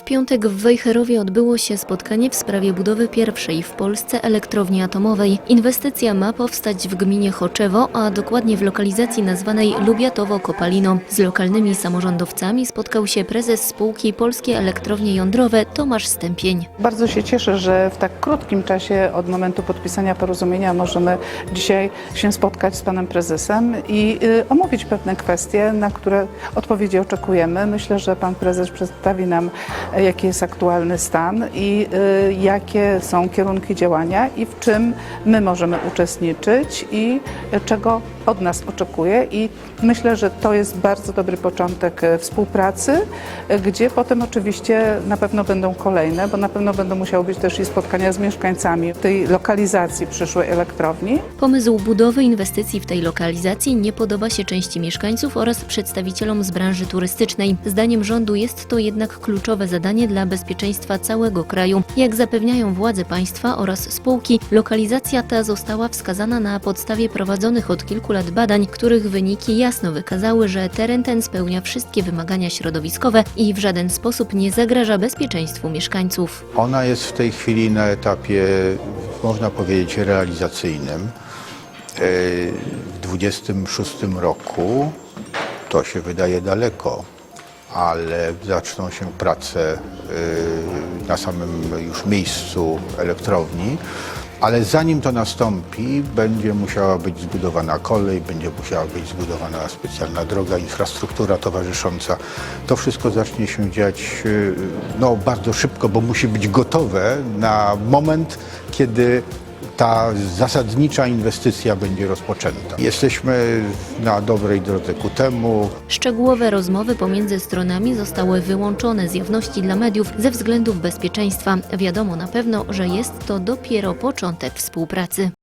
W piątek w Wejherowie odbyło się spotkanie w sprawie budowy pierwszej w Polsce elektrowni atomowej. Inwestycja ma powstać w gminie Choczewo, a dokładnie w lokalizacji nazwanej Lubiatowo-Kopalino. Z lokalnymi samorządowcami spotkał się prezes spółki Polskie Elektrownie Jądrowe Tomasz Stępień. Bardzo się cieszę, że w tak krótkim czasie od momentu podpisania porozumienia możemy dzisiaj się spotkać z panem prezesem i y, omówić pewne kwestie, na które odpowiedzi oczekujemy. Myślę, że pan prezes przedstawi nam, jaki jest aktualny stan i y, jakie są kierunki działania i w czym my możemy uczestniczyć i y, czego od nas oczekuje. I myślę, że to jest bardzo dobry początek e, współpracy, e, gdzie potem oczywiście na pewno będą kolejne, bo na pewno będą musiały być też i spotkania z mieszkańcami tej lokalizacji przyszłej elektrowni. Pomysł budowy inwestycji w tej lokalizacji nie podoba się części mieszkańców oraz przedstawicielom z branży turystycznej. Zdaniem rządu jest to jednak kluczowe zadanie dla bezpieczeństwa całego kraju. Jak zapewniają władze państwa oraz spółki, lokalizacja ta została wskazana na podstawie prowadzonych od kilku lat badań, których wyniki jasno wykazały, że teren ten spełnia wszystkie wymagania środowiskowe i w żaden sposób nie zagraża bezpieczeństwu mieszkańców. Ona jest w tej chwili na etapie, można powiedzieć, realizacyjnym. Yy, W 26 roku to się wydaje daleko, ale zaczną się prace yy, na samym już miejscu elektrowni. Ale zanim to nastąpi, będzie musiała być zbudowana kolej, będzie musiała być zbudowana specjalna droga, infrastruktura towarzysząca. To wszystko zacznie się dziać yy, no, bardzo szybko, bo musi być gotowe na moment, kiedy ta zasadnicza inwestycja będzie rozpoczęta. Jesteśmy na dobrej drodze ku temu. Szczegółowe rozmowy pomiędzy stronami zostały wyłączone z jawności dla mediów ze względów bezpieczeństwa. Wiadomo na pewno, że jest to dopiero początek współpracy.